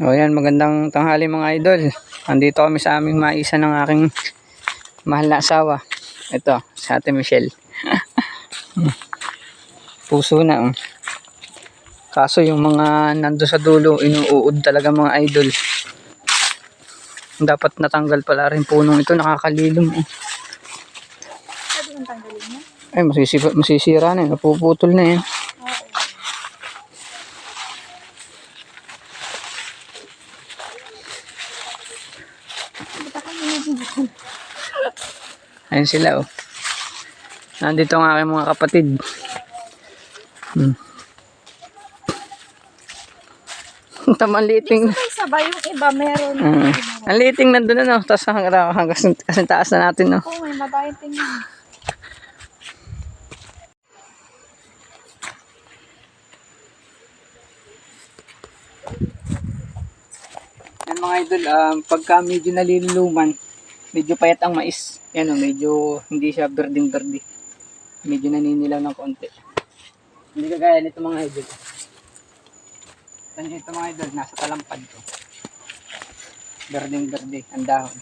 O yan, magandang tanghali mga idol. Andito kami sa aming maisa ng aking mahal na asawa. Ito, sa ate Michelle. Puso na. Oh. Kaso yung mga nando sa dulo, inuud talaga mga idol. Dapat natanggal pala rin punong ito, nakakalilom. Oh. Yung tanggalin mo? Ay, masisira, masisira na, eh. napuputol na yan. Ayun sila oh. Nandito ang aking mga kapatid. Hmm. Tamang sabay yung iba, meron. Mm. Ang liting nandun na no. Tapos hanggang hanggang kasi taas na natin no. Oo, may mabayang tingnan. Yan mga idol, um, pagka medyo naliluluman, medyo payat ang mais. Yan o, medyo hindi siya berding-berdi. Medyo naninilaw ng konti. Hindi kagaya nito mga idol. Ito mga idol, nasa talampad ko. Berding-berdi, ang dahon.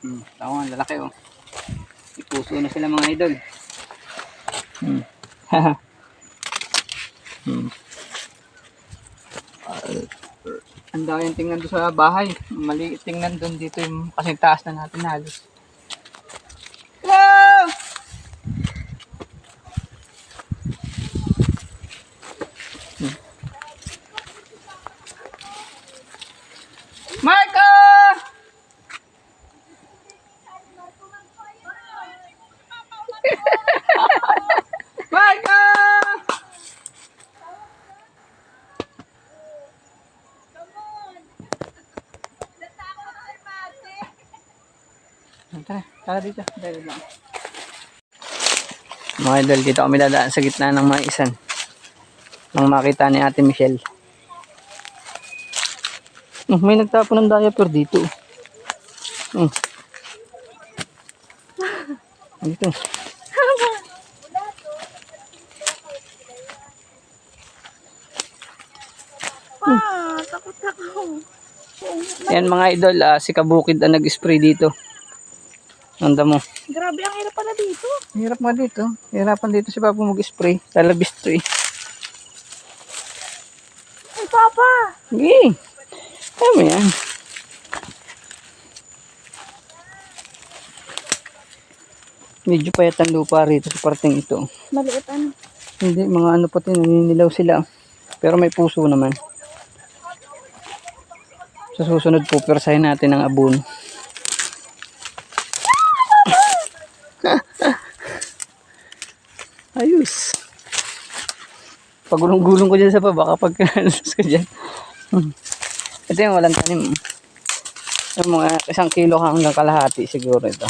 Hmm, tama, ang lalaki oh. Ipuso na sila mga idol. Hmm. hmm. Ang dami tingnan doon sa bahay. Maliit tingnan doon dito yung kasi taas na natin halos. Wow! Hmm. Marco! Marco! Tara, tara dito. Dali lang. Mga idol, dito kami dadaan sa gitna ng mga isan. Nang makita ni Ate Michelle. Oh, may nagtapon ng diaper dito. Oh. Dito. Ah, takot ako. Yan mga idol, ah, si Kabukid ang nag-spray dito. Ang damo. Grabe, ang hirap pala dito. Hirap nga dito. Hirapan dito si Papa mag-spray. Talabis to eh. Ay, Papa! Sige. Kaya mo yan. Medyo payat ang lupa rito sa parteng ito. Maliit ano. Hindi, mga ano pati, naninilaw sila. Pero may puso naman. Sa susunod po, persahin natin ang abon. Ayos. Pagulong-gulong ko dyan sa pa, baka pag ka dyan. Ito yung walang tanim. Yung mga isang kilo hanggang kalahati siguro ito.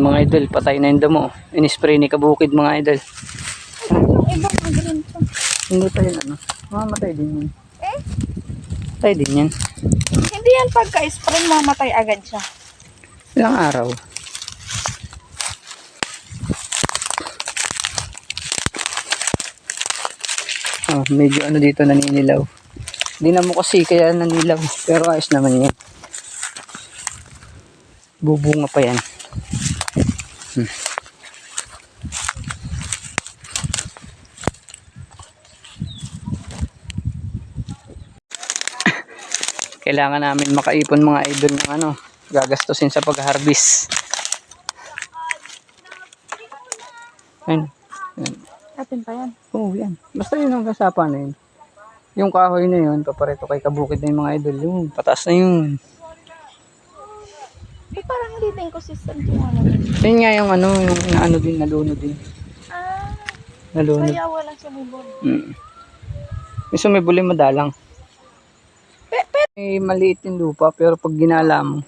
Ngayon mga idol, patay na yung damo. In-spray ni Kabukid mga idol. Yung iba, magaling to. Hindi pa yun ano. Mamatay din yun. Eh? Patay din yan. Hindi yan pagka-spray, mamatay agad siya. Ilang araw. Oh, medyo ano dito naninilaw. Hindi na mo kasi kaya nanilaw. Pero ayos naman yan. Bubunga pa yan. Hmm. Kailangan namin makaipon mga idol ng ano, gagastusin sa pag-harvest. Ayun. Ayun. Atin pa yan. Oo, yan. Basta yun ang kasapa na yun. Yung kahoy na yun, papareto kay kabukid na yung mga idol. Yung pataas na yun. Eh, parang hindi din consistent yung ano. Yun nga yung ano, yung naano din, naluno din. Ah, Naluno. kaya walang sumibol. Mm. May buli madalang. Pe- pe- May maliit yung lupa pero pag ginala mo,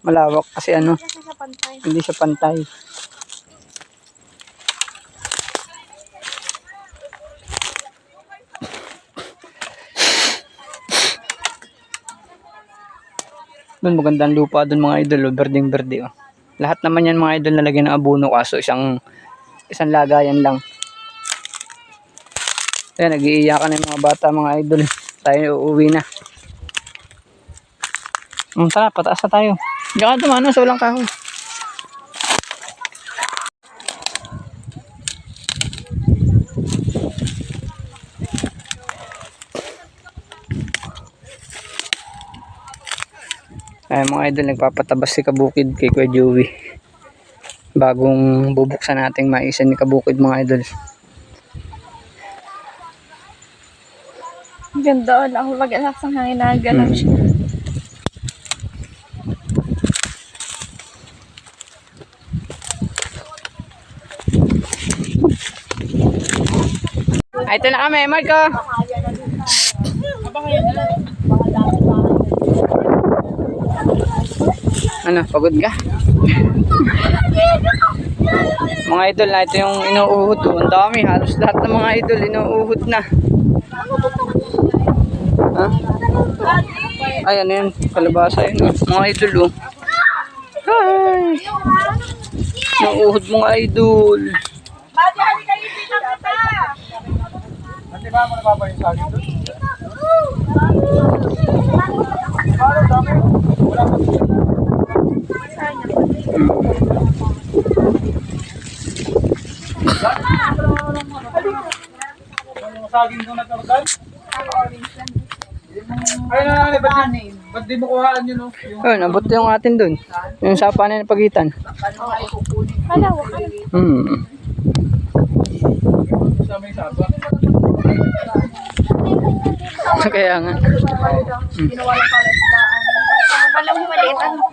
malawak kasi ano, Kasi sa pantay. hindi siya pantay. Doon magandang lupa doon mga idol, oh, berdeng berde oh. Lahat naman yan mga idol nalagyan ng abono kaso isang isang lagayan lang. Ayan, nag-iiyakan na yung mga bata mga idol. Tayo uuwi na. Um, tara, pataas na tayo. Diyan ka dumano sa walang kahoy. Ay, mga idol, nagpapatabas si Kabukid kay Kuya Joey. Bagong bubuksan nating maisan ni Kabukid mga idol. Ganda. Wala akong mag-alak sa hangin na ganun siya. Ay, ito na kami, Marco. Ano, pagod ka? mga idol na ito yung inuuhod. oh. Ang dami, halos lahat ng mga idol inuuhod na. Ha? Ay, ano yun? Kalabasa yun. oh. Mga idol, oh. Hi! Inuuhod mga idol. Saging doon at narutan? Ay, nanay, ba't di, ba't di mo kuhaan yun, no? Ayun, abot yung atin dun. Yung sapa na pagitan. Hala, wala. Hmm. sa may saba. Kaya nga. Wala mo maliit. Ano?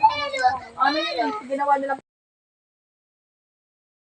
Ano yun? Ginawa nila